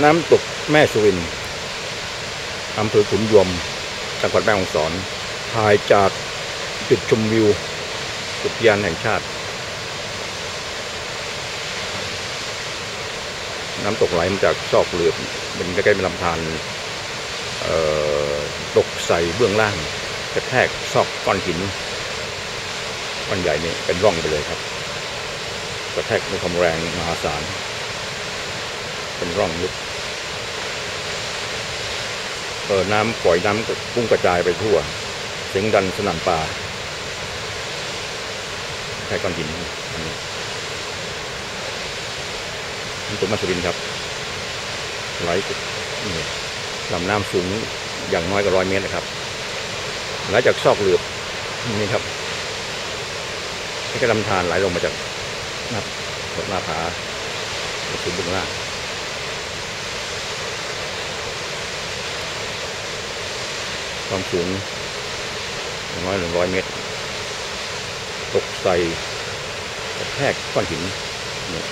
น้ำตกแม่สุรินอำเภอขุนยวม จังหวัดแม่ฮ่องสอนถ่ายจากจุดชมวิวอุทยานแห่งชาติ น้ำตกไหลมาจากซอกเรือเป็นใกล้ๆเป็นลำธารตกใส่เบื้องล่างกระแทกซอกก้อนหินก้อนใหญ่นี่เป็นร่องไปเลยครับ กระแทกด้วยความแรงมหาศาล เป็นร่องลึกเออน้ำปล่อยน้ำพุ่งกระจายไปทั่ว เสียงดันสนั่นป่าแค่ก้อนหินอันนี้นี่ตัวมาสุรินครับ ไหลลำน้ำสูงอย่างน้อยกว่าร้อยเมตรนะครับไหลจากซอกเรือนี่ครับนี่ก็ลำธารไหลลงมาจากหน้าหน้าผาสูงบื้องล่าง ความสูงอย่างน้อยหนึ่งร้อยเมตร ตกใส่กระแทกก้อนหินนี่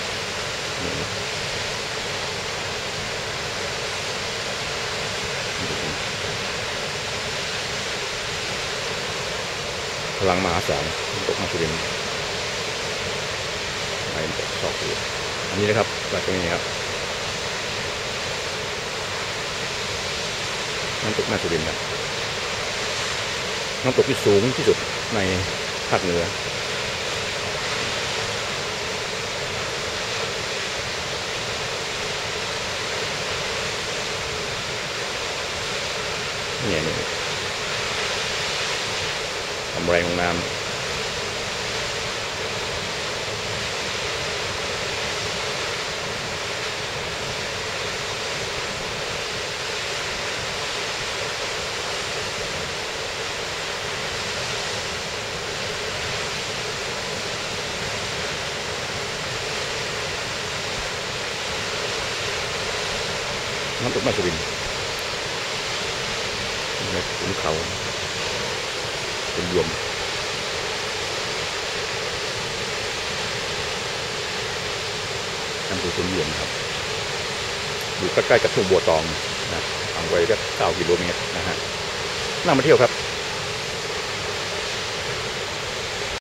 นี่พลังมหาศาลตกมาสุรินทร์ไหลมาจากซอกเรืออันนี้นะครับหลักตรงนี้ครับน้ำตกม่สุรินทร์ครับ น้ำตกที่สูงที่สุดในภาคเหนือ เนี่ยทำแรงของน้ำ น้ำตกแม่สุรินทร์ในขุนเขาเป็นรวมอำเภอขุนยวมครับ อยู่ใกล้ๆกับทุ่งบัวตองนะห่างไปก็เก้ากิโลเมตรนะฮะน่ามาเที่ยวครับ